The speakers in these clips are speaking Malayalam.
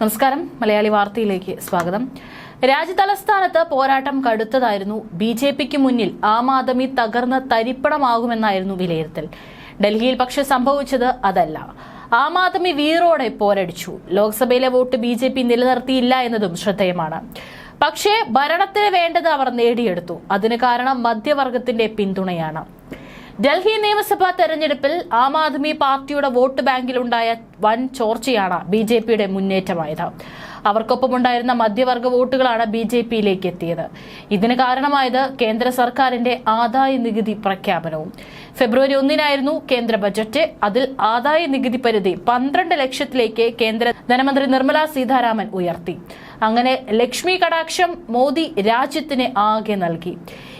നമസ്കാരം. മലയാളി വാർത്തയിലേക്ക് സ്വാഗതം. രാജ്യതലസ്ഥാനത്ത് പോരാട്ടം കടുത്തതായിരുന്നു. ബി ജെ പിക്ക് മുന്നിൽ ആം ആദ്മി തകർന്ന് തരിപ്പണമാകുമെന്നായിരുന്നു വിലയിരുത്തൽ. ഡൽഹിയിൽ പക്ഷെ സംഭവിച്ചത് അതല്ല. ആം ആദ്മി വീറോടെ പോരടിച്ചു. ലോക്സഭയിലെ വോട്ട് ബി ജെ പി നിലനിർത്തിയില്ല എന്നതും ശ്രദ്ധേയമാണ്. പക്ഷേ ഭരണത്തിന് വേണ്ടത് അവർ നേടിയെടുത്തു. അതിന് കാരണം മധ്യവർഗത്തിന്റെ പിന്തുണയാണ്. ഡൽഹി നിയമസഭാ തെരഞ്ഞെടുപ്പിൽ ആം ആദ്മി പാർട്ടിയുടെ വോട്ട് ബാങ്കിലുണ്ടായ വൻ ചോർച്ചയാണ് ബി ജെ പിയുടെ മുന്നേറ്റമായത്. അവർക്കൊപ്പമുണ്ടായിരുന്ന മധ്യവർഗ വോട്ടുകളാണ് ബി ജെ പിയിലേക്ക് എത്തിയത്. ഇതിന് കാരണമായത് കേന്ദ്ര സർക്കാരിന്റെ ആദായ നികുതി പ്രഖ്യാപനവും. ഫെബ്രുവരി ഒന്നിനായിരുന്നു കേന്ദ്ര ബജറ്റ്. അതിൽ ആദായ നികുതി പരിധി പന്ത്രണ്ട് ലക്ഷത്തിലേക്ക് കേന്ദ്ര ധനമന്ത്രി നിർമ്മല സീതാരാമൻ ഉയർത്തി. അങ്ങനെ ലക്ഷ്മി കടാക്ഷം മോദി രാജ്യത്തിന് ആകെ നൽകി.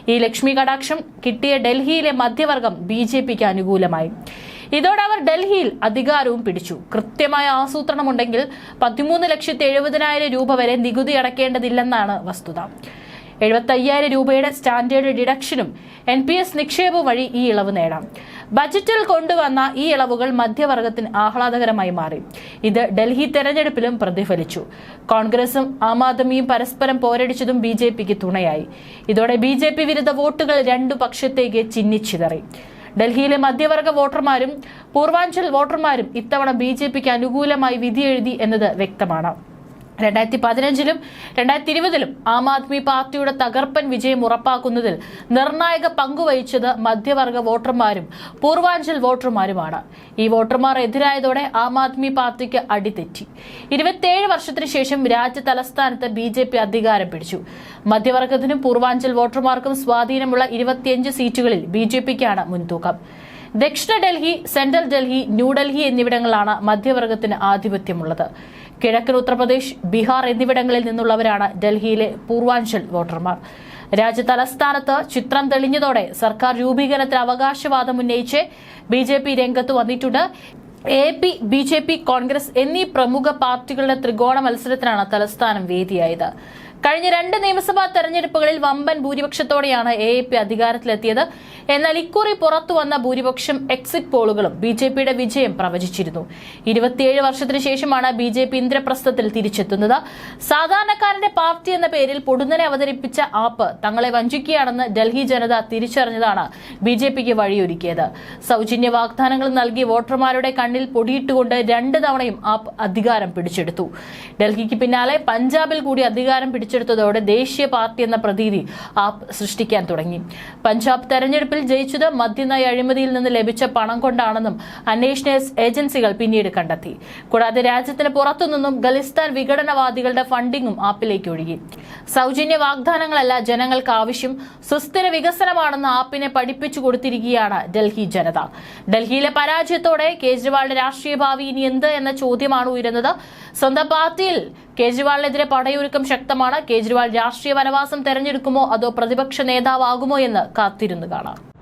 ഈ ലക്ഷ്മി കടാക്ഷം കിട്ടിയ ഡൽഹിയിലെ മധ്യവർഗം ബി ജെ പിക്ക് അനുകൂലമായി. ഇതോടെ അവർ ഡൽഹിയിൽ അധികാരവും പിടിച്ചു. കൃത്യമായ ആസൂത്രണമുണ്ടെങ്കിൽ പതിമൂന്ന് ലക്ഷത്തി എഴുപതിനായിരം രൂപ വരെ നികുതി അടക്കേണ്ടതില്ലെന്നാണ് വസ്തുത. എഴുപത്തയ്യായിരം രൂപയുടെ സ്റ്റാൻഡേർഡ് ഡിഡക്ഷനും എൻ പി എസ് നിക്ഷേപം വഴി ഈ ഇളവ് നേടാം. ബജറ്റിൽ കൊണ്ടുവന്ന ഈ ഇളവുകൾ മധ്യവർഗത്തിന് ആഹ്ലാദകരമായി മാറി. ഇത് ഡൽഹി തെരഞ്ഞെടുപ്പിലും പ്രതിഫലിച്ചു. കോൺഗ്രസും ആം ആദ്മിയും പരസ്പരം പോരടിച്ചതും ബി ജെ പിക്ക് തുണയായി. ഇതോടെ ബി ജെ പി വിരുദ്ധ വോട്ടുകൾ രണ്ടു പക്ഷത്തേക്ക് ചിഹ്നിച്ചിതറി ഡൽഹിയിലെ മധ്യവർഗ വോട്ടർമാരും പൂർവാഞ്ചൽ വോട്ടർമാരും ഇത്തവണ ബി ജെ പിക്ക് അനുകൂലമായി വിധിയെഴുതി എന്നത് വ്യക്തമാണ്. രണ്ടായിരത്തി പതിനഞ്ചിലും രണ്ടായിരത്തി ഇരുപതിലും ആം ആദ്മി പാർട്ടിയുടെ തകർപ്പൻ വിജയം ഉറപ്പാക്കുന്നതിൽ നിർണായക പങ്കുവഹിച്ചത് മധ്യവർഗ വോട്ടർമാരും പൂർവാഞ്ചൽ വോട്ടർമാരുമാണ്. ഈ വോട്ടർമാർ എതിരായതോടെ ആം ആദ്മി പാർട്ടിക്ക് അടിതെറ്റി ഇരുപത്തിയേഴ് വർഷത്തിനു ശേഷം രാജ്യ തലസ്ഥാനത്ത് ബി ജെ പി അധികാരം പിടിച്ചു. മധ്യവർഗത്തിനും പൂർവാഞ്ചൽ വോട്ടർമാർക്കും സ്വാധീനമുള്ള ഇരുപത്തിയഞ്ച് സീറ്റുകളിൽ ബി ജെ പിക്കാണ് മുൻതൂക്കം. ദക്ഷിണ ഡൽഹി സെൻട്രൽ ഡൽഹി ന്യൂഡൽഹി എന്നിവിടങ്ങളാണ് മധ്യവർഗത്തിന് ആധിപത്യമുള്ളത്. കിഴക്കൻ ഉത്തർപ്രദേശ് ബീഹാർ എന്നിവിടങ്ങളിൽ നിന്നുള്ളവരാണ് ഡൽഹിയിലെ പൂർവാഞ്ചൽ വോട്ടർമാർ. രാജ്യ തലസ്ഥാനത്ത് ചിത്രം തെളിഞ്ഞതോടെ സർക്കാർ രൂപീകരണത്തിന് അവകാശവാദം ഉന്നയിച്ച് ബി ജെ പി രംഗത്ത് വന്നിട്ടുണ്ട്. A P B J P Congress എന്നീ പ്രമുഖ പാർട്ടികളുടെ ത്രികോണ മത്സരത്തിനാണ് തലസ്ഥാനം വേദിയായത്. കഴിഞ്ഞ രണ്ട് നിയമസഭാ തെരഞ്ഞെടുപ്പുകളിൽ വമ്പൻ ഭൂരിപക്ഷത്തോടെയാണ് എ എ പി അധികാരത്തിലെത്തിയത്. എന്നാൽ ഇക്കുറി പുറത്തു വന്ന ഭൂരിപക്ഷം എക്സിറ്റ് പോളുകളും ബി ജെ പിയുടെ വിജയം പ്രവചിച്ചിരുന്നു. ഇരുപത്തിയേഴ് വർഷത്തിനു ശേഷമാണ് ബി ജെ പി ഇന്ദ്രപ്രസ്ഥത്തിൽ തിരിച്ചെത്തുന്നത്. സാധാരണക്കാരന്റെ പാർട്ടി എന്ന പേരിൽ പൊടുന്നനെ അവതരിപ്പിച്ച ആപ്പ് തങ്ങളെ വഞ്ചിക്കുകയാണെന്ന് ഡൽഹി ജനത തിരിച്ചറിഞ്ഞതാണ് ബി ജെ പിക്ക് വഴിയൊരുക്കിയത്. സൗജന്യ വാഗ്ദാനങ്ങൾ നൽകി വോട്ടർമാരുടെ കണ്ണിൽ പൊടിയിട്ടുകൊണ്ട് രണ്ട് തവണയും ആപ്പ് അധികാരം പിടിച്ചെടുത്തു. ഡൽഹിക്ക് പിന്നാലെ പഞ്ചാബിൽ കൂടി അധികാരം പിടിച്ചെടുത്തതോടെ ദേശീയ പാർട്ടി എന്ന പ്രതീതി ആപ്പ് സൃഷ്ടിക്കാൻ തുടങ്ങി. പഞ്ചാബ് തെരഞ്ഞെടുപ്പിൽ ജയിച്ചത് മദ്യനയ അഴിമതിയിൽ നിന്ന് ലഭിച്ച പണം കൊണ്ടാണെന്നും അന്വേഷണ ഏജൻസികൾ പിന്നീട് കണ്ടെത്തി. കൂടാതെ രാജ്യത്തിന് പുറത്തുനിന്നും ഖലിസ്ഥാൻ വിഘടനവാദികളുടെ ഫണ്ടിങ്ങും ആപ്പിലേക്ക് ഒഴുകി. സൗജന്യ വാഗ്ദാനങ്ങളല്ല ജനങ്ങൾക്ക് ആവശ്യം. സുസ്ഥിര വികസനമാണെന്ന് ആപ്പിനെ പഠിപ്പിച്ചു കൊടുത്തിരിക്കുകയാണ് ഡൽഹി ജനത. ഡൽഹിയിലെ പരാജയത്തോടെ കേജ്രിവാളിന്റെ രാഷ്ട്രീയ ഭാവി ഇനി എന്ത് എന്ന ചോദ്യമാണ് ഉയരുന്നത്. സ്വന്തം പാർട്ടിയിൽ കേജ്രിവാളിനെതിരെ പടയൊരുക്കം ശക്തമാണ്. കേജ്രിവാൾ രാഷ്ട്രീയ വനവാസം തെരഞ്ഞെടുക്കുമോ അതോ പ്രതിപക്ഷ നേതാവാകുമോ എന്ന് കാത്തിരുന്നു കാണാം.